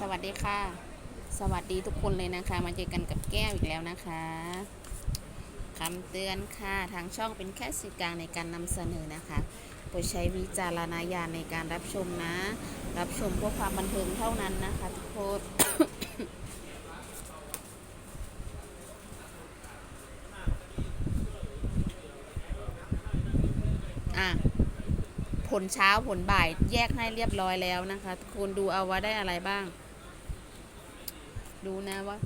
สวัสดีค่ะ สวัสดีทุกคนเลยนะคะ มาเจอกันกับแก้วอีกแล้วนะคะคำเตือนค่ะทางช่องเป็นแค่สื่อกลางในการนำเสนอนะคะโปรดใช้วิจารณญาณในการรับชมนะ รับชมเพื่อความบันเทิงเท่านั้นนะคะทุกคนผลเช้าผลบ่ายแยกให้เรียบร้อยแล้วนะคะ ทุกคนดูเอาว่าได้อะไรบ้าง ดูนะว่า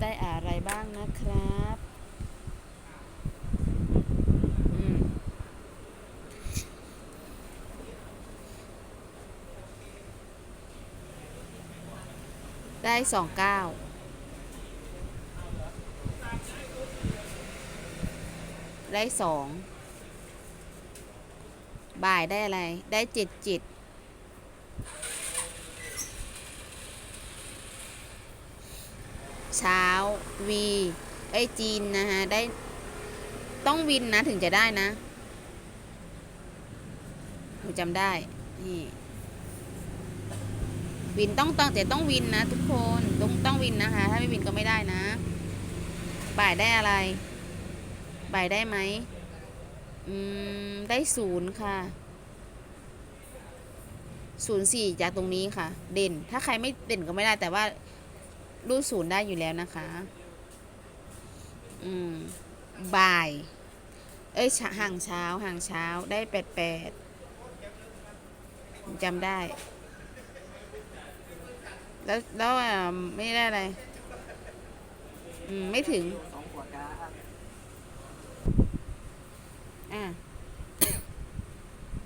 ได้อะไรบ้างนะครับได้สองเก้าได้สองบ่ายได้อะไร ได้เจ็ดเจ็ด เช้าวีไอจีนนะฮะได้ต้องวินนะถึงจะได้นะหนูจำได้นี่วินต้องต้องแต่ต้องวินนะ ทุกคนต้องต้องวินนะคะ ถ้าไม่วินก็ไม่ได้นะ บ่ายได้อะไร บ่ายได้ไหมอืมได้ศูนย์ค่ะศูนย์สี่จากตรงนี้ค่ะ เด่น ถ้าใครไม่เด่นก็ไม่ได้แต่ว่า รูดศูนย์ได้อยู่แล้วนะคะ อืม บ่าย เอ้ยห่างเช้า ห่างเช้า ได้แปดแปดจำได้ แล้ว แล้วอ่าไม่ได้อะไร อืม ไม่ถึง อะ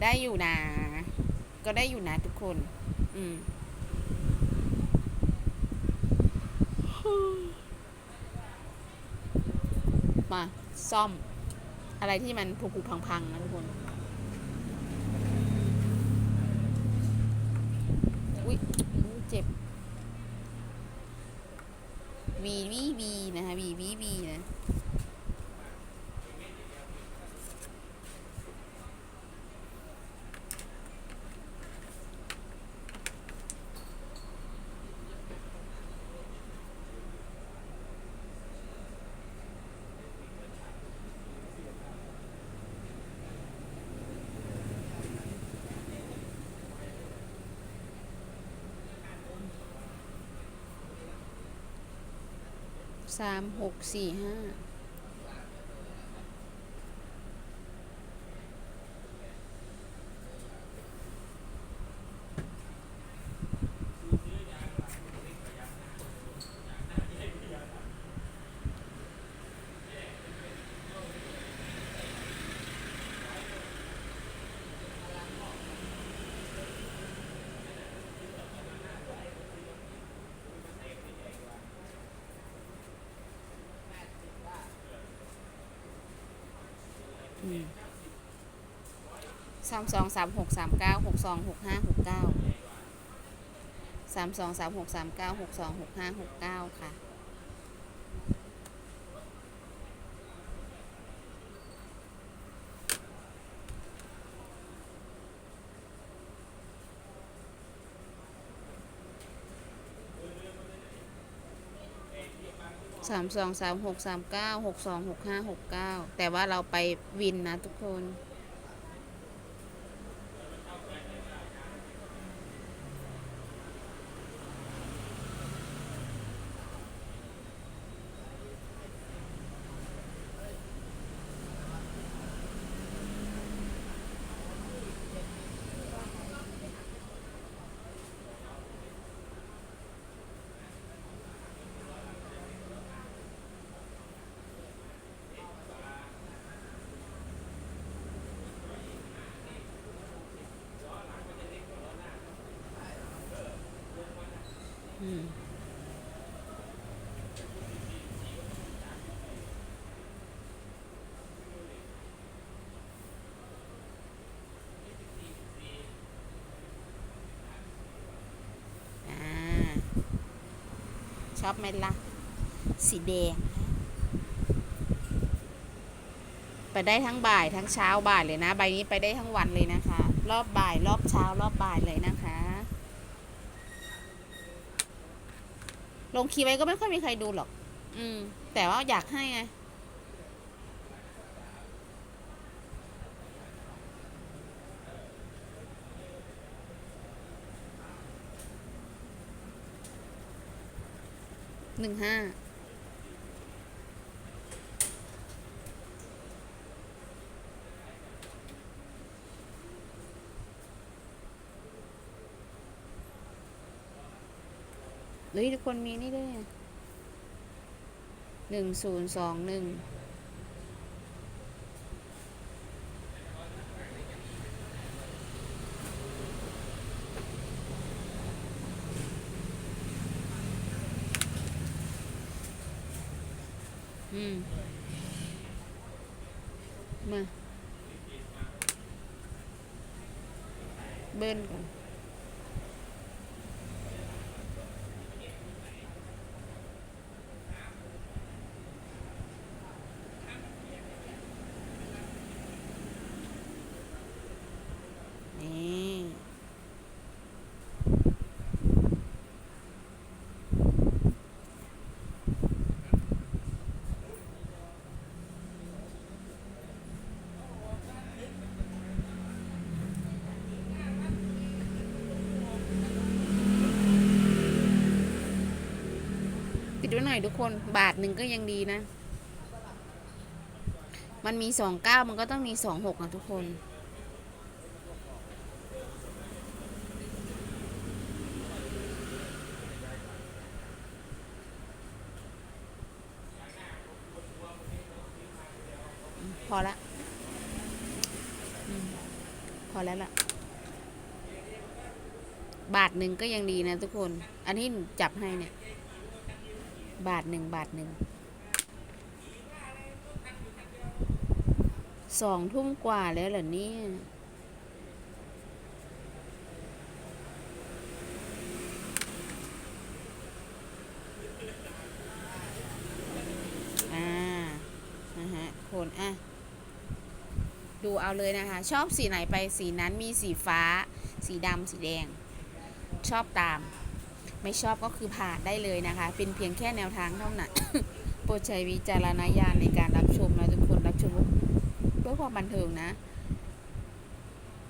ได้อยู่นะ ก็ได้อยู่นะทุกคน อืม มา ซ่อมอะไรที่มันผุๆพังๆนะทุกคนอุ้ยเจ็บวีวีวีนะคะวีวีวีนะ สามหกสี่ห้า สามสองสามหกสามเก้าหกสองหกห้าหกเก้าสามสองสามหกสามเก้าหกสองหกห้าหกเก้าค่ะ สามสองสามหกสามเก้าหกสองหกห้าหกเก้าแต่ว่าเราไปวินนะทุกคน ชอบไหมล่ะ สีแดง ไปได้ทั้งบ่ายทั้งเช้าบ่ายเลยนะ ใบนี้ไปได้ทั้งวันเลยนะคะ รอบบ่ายรอบเช้ารอบบ่ายเลยนะคะ ลงคลิปไว้ก็ไม่ค่อยมีใครดูหรอก อืม แต่ว่าอยากให้ไง หนึ่งห้า เฮ้ยทุกคนมีนี่ด้วยหนึ่งศูนย์สองหนึ่งอืม มา เบิ้ลก่อน ติดไว้หน่อยทุกคนบาทหนึ่งก็ยังดีนะ มันมีสองเก้ามันก็ต้องมีสองหกนะทุกคนพอละ พอแล้วล่ะ บาทหนึ่งก็ยังดีนะทุกคน อันที่หนูจับให้เนี่ย บาทหนึ่งบาทหนึ่งสองทุ่มกว่าแล้วเหรอเนี่ย อ่า นะฮะคนอะ ดูเอาเลยนะคะ ชอบสีไหนไปสีนั้นมีสีฟ้า สีดำสีแดง ชอบตาม ไม่ชอบก็คือผ่านได้เลยนะคะ เป็นเพียงแค่แนวทางเท่านั้นโปรดใช้วิจารณญาณในการรับชมนะทุกคนรับชมเพื่อความบันเทิงนะ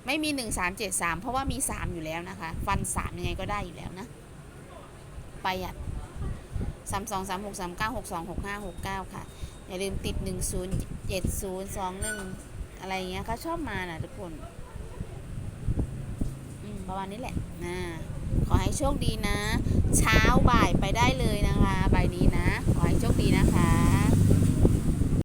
ไม่มีหนึ่งสามเจ็ดสามเพราะว่ามีสามอยู่แล้วนะคะ ฟันสามยังไงก็ได้อยู่แล้วนะประหยัดสามสองสามหกสามเก้าหกสองหกห้าหกเก้าค่ะ อย่าลืมติดหนึ่งศูนย์เจ็ดศูนย์สองหนึ่งอะไรเงี้ยเขาชอบมานะทุกคนอืมประมาณนี้แหละนะ ขอให้โชคดีนะ เช้าบ่ายไปได้เลยนะคะ ใบนี้นะ ขอให้โชคดีนะคะ